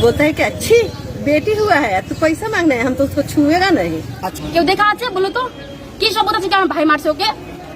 बोलता है कि अच्छी बेटी हुआ है तो पैसा मांगना है हम तो उसको छुएगा नहीं কেউ দেখা আছে বলো তো কি শপথ আছে কি আমার ভাই মারছে ওকে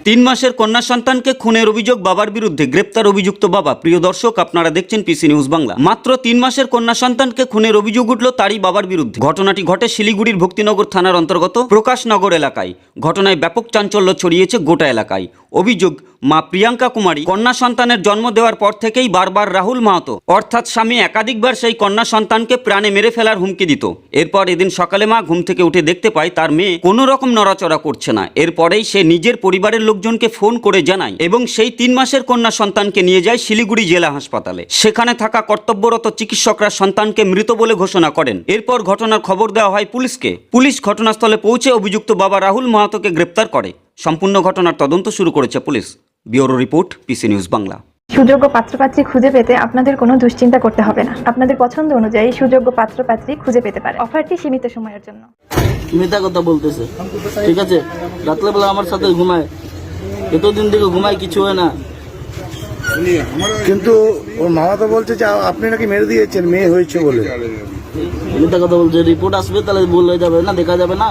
তিন মাসের কন্যা সন্তানকে খুনের অভিযোগ বাবার বিরুদ্ধে গ্রেপ্তার অভিযুক্ত বাবা। প্রিয় দর্শক, আপনারা দেখছেন পিসি নিউজ বাংলা মাত্র তিন মাসের কন্যা সন্তানকে খুনের অভিযোগ উঠল তারই বাবার বিরুদ্ধে। ঘটনাটি ঘটে শিলিগুড়ির ভক্তিনগর থানার অন্তর্গত প্রকাশনগর এলাকায়। ঘটনায় ব্যাপক চাঞ্চল্য ছড়িয়েছে গোটা এলাকায়। অভিযোগ, মা প্রিয়াঙ্কা কুমারী কন্যা সন্তানের জন্ম দেওয়ার পর থেকেই বারবার রাহুল মাহাতো, অর্থাৎ স্বামী একাধিকবার সেই কন্যা সন্তানকে প্রাণে মেরে ফেলার হুমকি দিত। এরপর এদিন সকালে মা ঘুম থেকে উঠে দেখতে পায় তার মেয়ে কোনো রকম নড়াচড়া করছে না। এরপরেই সে নিজের পরিবারের লোকজনকে ফোন করে জানায় এবং সেই তিন মাসের কন্যা সন্তানকে নিয়ে যায় শিলিগুড়ি জেলা হাসপাতালে। সেখানে থাকা কর্তব্যরত চিকিৎসকরা সন্তানকে মৃত বলে ঘোষণা করেন। এরপর ঘটনার খবর দেওয়া হয় পুলিশকে। পুলিশ ঘটনাস্থলে পৌঁছে অভিযুক্ত বাবা রাহুল মাহাতোকে গ্রেপ্তার করে। সম্পূর্ণ ঘটনার তদন্ত শুরু করেছে police. Bureau report PC news Bangla. সুযোগ্য পাত্রপাত্রী খুঁজে পেতে আপনাদের কোনো দুশ্চিন্তা করতে হবে না। আপনাদের পছন্দ অনুযায়ী সুযোগ্য পাত্রপাত্রী খুঁজে পেতে পারে অফারটি সীমিত সময়ের জন্য। মিথ্যা কথা বলতেছে। ঠিক আছে? রাত্রেবেলা আমার সাথে ঘুমায়। এতদিন থেকে ঘুমায় কিছু হয় না। কিন্তু ওর মামা তো বলছে যে আপনি নাকি মেরে দিয়েছেন মেয়ে হয়েছে বলে। মিথ্যা কথা বলছে রিপোর্ট আসবে তাহলে বলে যাবে না দেখা যাবে না।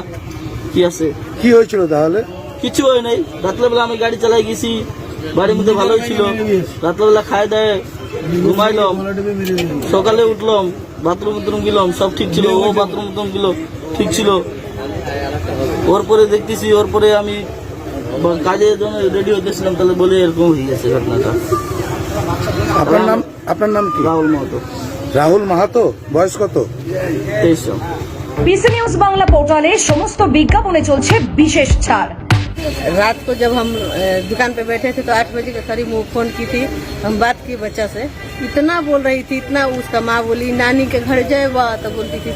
কি আছে? কি হয়েছিল তাহলে? কিছু হয় নাই। রাত্রেবেলা আমি গাড়ি চালাই গেছি বাড়ির মধ্যে ভালোই ছিল। রাত্রেবেলা খায় দেয় ঘুমাইলাম সকালে উঠলাম বাথরুম বাথরুম গেলাম সব ঠিক ছিল ও বাথরুম বাথরুম গেল ঠিক ছিল। ওর পরে দেখতেছি ওর পরে আমি কাজের জন্য রেডিও দেখছিলাম তাহলে বলে এরকম হয়ে গেছে ঘটনাটা। আপনার নাম? আপনার নাম কি? রাহুল মাহাতো। রাহুল মাহাতো? বয়স কত? তেইশ পিসি নিউজ বাংলা পোর্টালে সমস্ত বিজ্ঞাপনে চলছে বিশেষ ছাড়। रात को जब हम दुकान पे बैठे थे तो आठ बजे के करीब वो फ़ोन की थी हम बात की बच्चा से। इतना बोल रही थी इतना उसका माँ बोली नानी के घर जाए वाह तो बोलती थी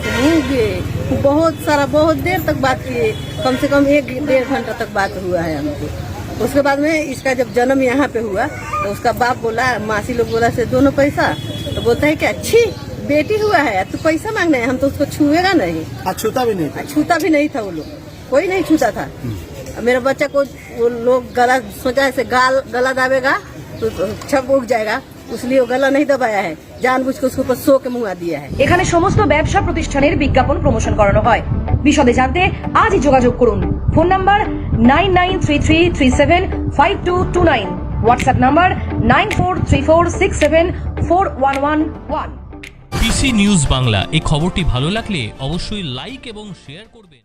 तुम बहुत सारा बहुत देर तक बात किए। कम से कम एक डेढ़ घंटा तक बात हुआ है हमको। उसके बाद में इसका जब जन्म यहाँ पे हुआ तो उसका बाप बोला मासी लोग बोला से दोनों पैसा? तो बोलता है कि अच्छी बेटी हुआ है तो पैसा मांगना है हम तो उसको छुएगा नहीं। हाँ, छूता भी नहीं छूता भी नहीं था वो लोग। कोई नहीं छूता था। हम्म। मेरे बच्चा को वो लोग गला सोचा ऐसे गाल गला दाबेगा तो छप उग जाएगा इसलिए वो गला नहीं दबाया है जानबूझ के उसके ऊपर सो के मुंगा दिया है এখানে সমস্ত ব্যবসা প্রতিষ্ঠানের বিজ্ঞাপন প্রমোশন করানো হয় বিশদে জানতে আজই যোগাযোগ করুন phone number nine nine three three three seven five two two nine WhatsApp number nine four three four six seven four one one one PC news Bangla এই খবরটি ভালো লাগলে অবশ্যই লাইক এবং শেয়ার করবেন